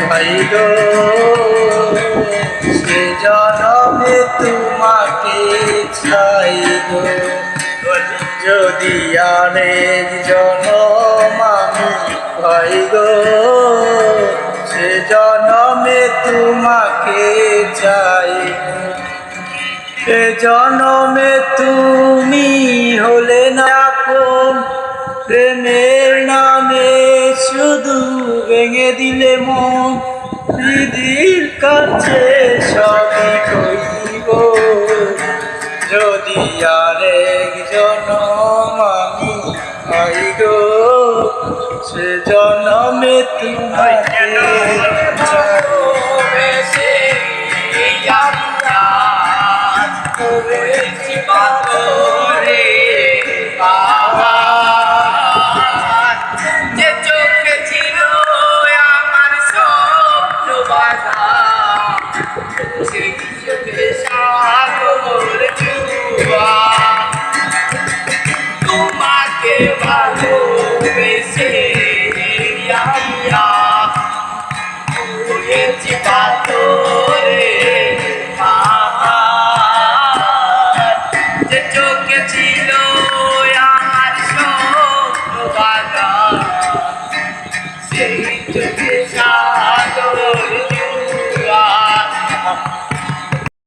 ভাই গো সে জনমে তোমাকে গো যদি আরেক জনম আমি ভাই গো সে জনমে তোমাকে চাই এ জনমে তুমি হলে দিলে মন দিদির কাছে সবই কইব। যদি আরেক জনম আমি হই গো সে জনমে তুমি করেছি Take it to the